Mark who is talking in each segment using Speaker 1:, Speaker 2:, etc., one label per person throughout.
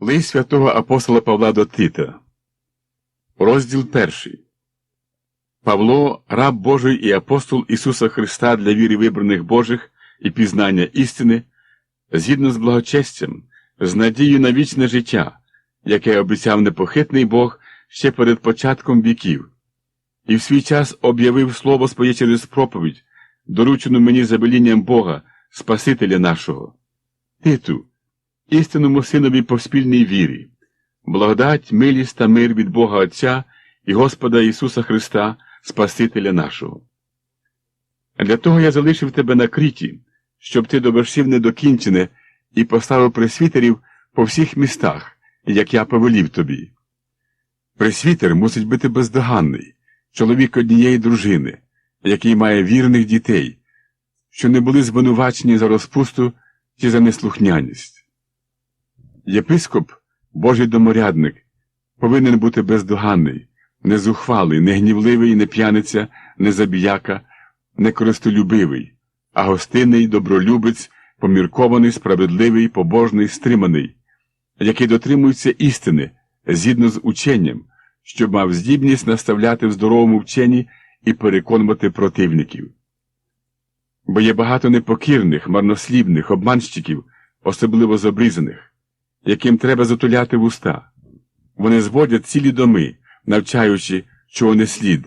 Speaker 1: Лист святого апостола Павла до Тита. Розділ перший. Павло, раб Божий і апостол Ісуса Христа для віри вибраних Божих і пізнання істини, згідно з благочестям, з надією на вічне життя, яке обіцяв непохитний Бог ще перед початком віків, і в свій час об'явив слово своє через проповідь, доручену мені забелінням Бога, Спасителя нашого. Титу, істинному синові по спільній вірі, благодать, милість та мир від Бога Отця і Господа Ісуса Христа, Спасителя нашого. Для того я залишив тебе на кріті, щоб ти довершив недокінчене і поставив пресвітерів по всіх містах, як я повелів тобі. Пресвітер мусить бути бездоганний, чоловік однієї дружини, який має вірних дітей, що не були звинувачені за розпусту чи за неслухняність. Єпископ, Божий доморядник, повинен бути бездоганний, не зухвалий, не п'яниця, не забіяка, не користолюбивий, а гостинний добролюбець, поміркований, справедливий, побожний, стриманий, який дотримується істини згідно з ученням, щоб мав здібність наставляти в здоровому вченні і переконувати противників. Бо є багато непокірних, марнослівних, обманщиків, особливо забрізаних, яким треба затуляти вуста. Вони зводять цілі доми, навчаючи, чого не слід,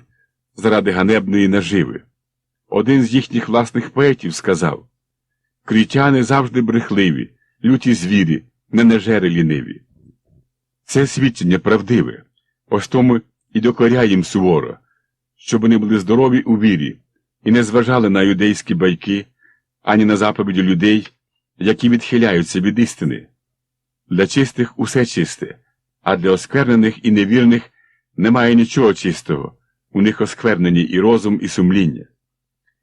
Speaker 1: заради ганебної наживи. Один з їхніх власних поетів сказав Крітяни завжди брехливі, люті звірі, ненажери ліниві. Це свідчення правдиве, ось тому і докоряй їм суворо, щоб вони були здорові у вірі і не зважали на юдейські байки, ані на заповіді людей, які відхиляються від істини. Для чистих усе чисте, а для осквернених і невірних немає нічого чистого, у них осквернені і розум, і сумління.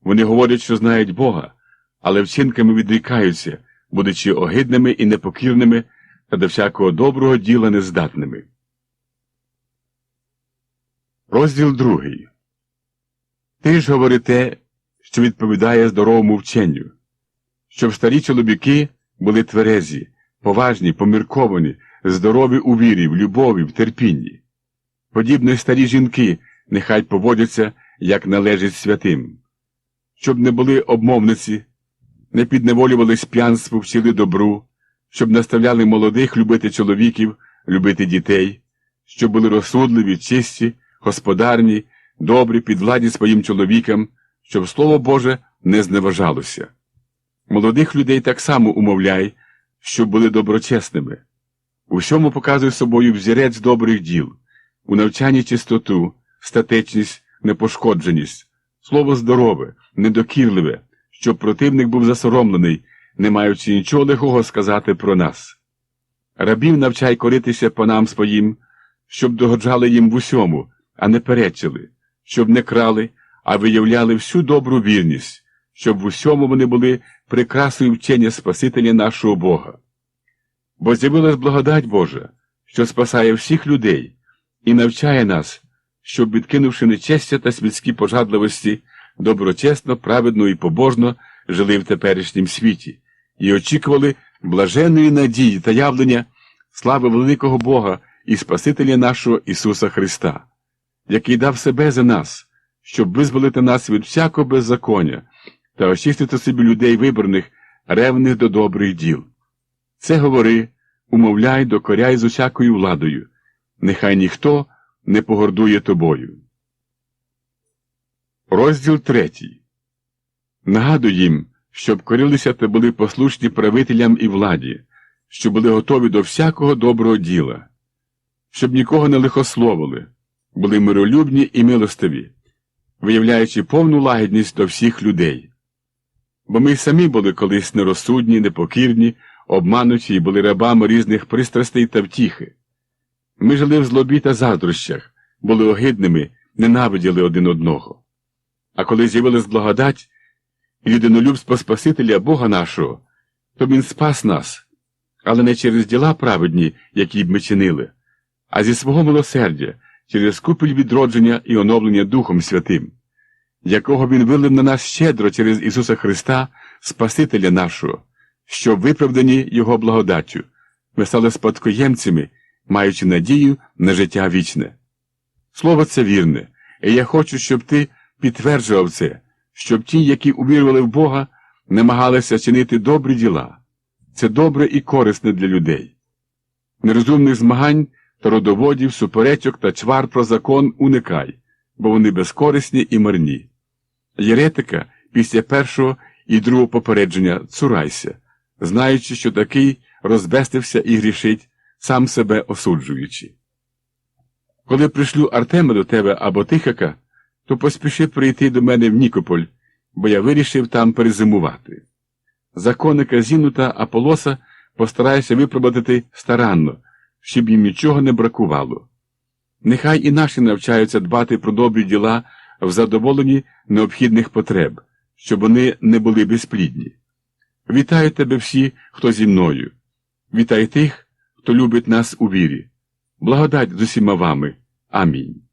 Speaker 1: Вони говорять, що знають Бога, але вчинками відрікаються, будучи огидними і непокірними та до всякого доброго діла нездатними. Розділ другий. Ти ж говори те, що відповідає здоровому вченню, щоб старі чоловіки були тверезі, поважні, помірковані, здорові у вірі, в любові, в терпінні. Подібно старі жінки нехай поводяться, як належить святим, щоб не були обмовниці, не підневолювались п'янству, вчили добру, щоб наставляли молодих любити чоловіків, любити дітей, щоб були розсудливі, чисті, господарні, добрі, підвладні своїм чоловікам, щоб Слово Боже не зневажалося. Молодих людей так само умовляй, щоб були доброчесними. У всьому показуй собою взірець добрих діл, у навчанні чистоту, статечність, непошкодженість, слово здорове, недокірливе, щоб противник був засоромлений, не маючи нічого лихого сказати про нас. Рабів навчай коритися панам своїм, щоб догоджали їм в усьому, а не перечили, щоб не крали, а виявляли всю добру вірність, щоб в усьому вони були прикрасою вчення Спасителя нашого Бога. Бо з'явилась благодать Божа, що спасає всіх людей і навчає нас, щоб, відкинувши нечестя та світські пожадливості, доброчесно, праведно і побожно жили в теперішнім світі і очікували блаженної надії та явлення слави великого Бога і Спасителя нашого Ісуса Христа, який дав себе за нас, щоб визволити нас від всякого беззаконня та очистити собі людей вибраних, ревних до добрих діл. Це говори, умовляй, докоряй з усякою владою, нехай ніхто не погордує тобою. Розділ третій. Нагадуй їм, щоб корилися та були послушні правителям і владі, щоб були готові до всякого доброго діла, щоб нікого не лихословили, були миролюбні і милостиві, виявляючи повну лагідність до всіх людей. Бо ми самі були колись нерозсудні, непокірні, обмануті і були рабами різних пристрастей та втіхи. Ми жили в злобі та заздрощах, були огидними, ненавиділи один одного. А коли з'явилась благодать і людинолюбство Спасителя Бога нашого, то Він спас нас, але не через діла праведні, які б ми чинили, а зі свого милосердя, через купіль відродження і оновлення Духом Святим, якого Він вилив на нас щедро через Ісуса Христа, Спасителя нашого, що виправдані Його благодаттю, ми стали спадкоємцями, маючи надію на життя вічне. Слово це вірне, і я хочу, щоб ти підтверджував це, щоб ті, які увірували в Бога, намагалися чинити добрі діла. Це добре і корисне для людей. Нерозумних змагань та родоводів, суперечок та чвар про закон уникай, бо вони безкорисні і марні. Єретика після першого і другого попередження цурайся, знаючи, що такий розбестився і грішить, сам себе осуджуючи. Коли пришлю Артема до тебе або Тихака, то поспіши прийти до мене в Нікополь, бо я вирішив там перезимувати. Законника Зіну та Аполоса постараюся випробувати старанно, щоб їм нічого не бракувало. Нехай і наші навчаються дбати про добрі діла в задоволенні необхідних потреб, щоб вони не були безплідні. Вітаю тебе всі, хто зі мною. Вітай тих, хто любить нас у вірі. Благодать з усіма вами. Амінь.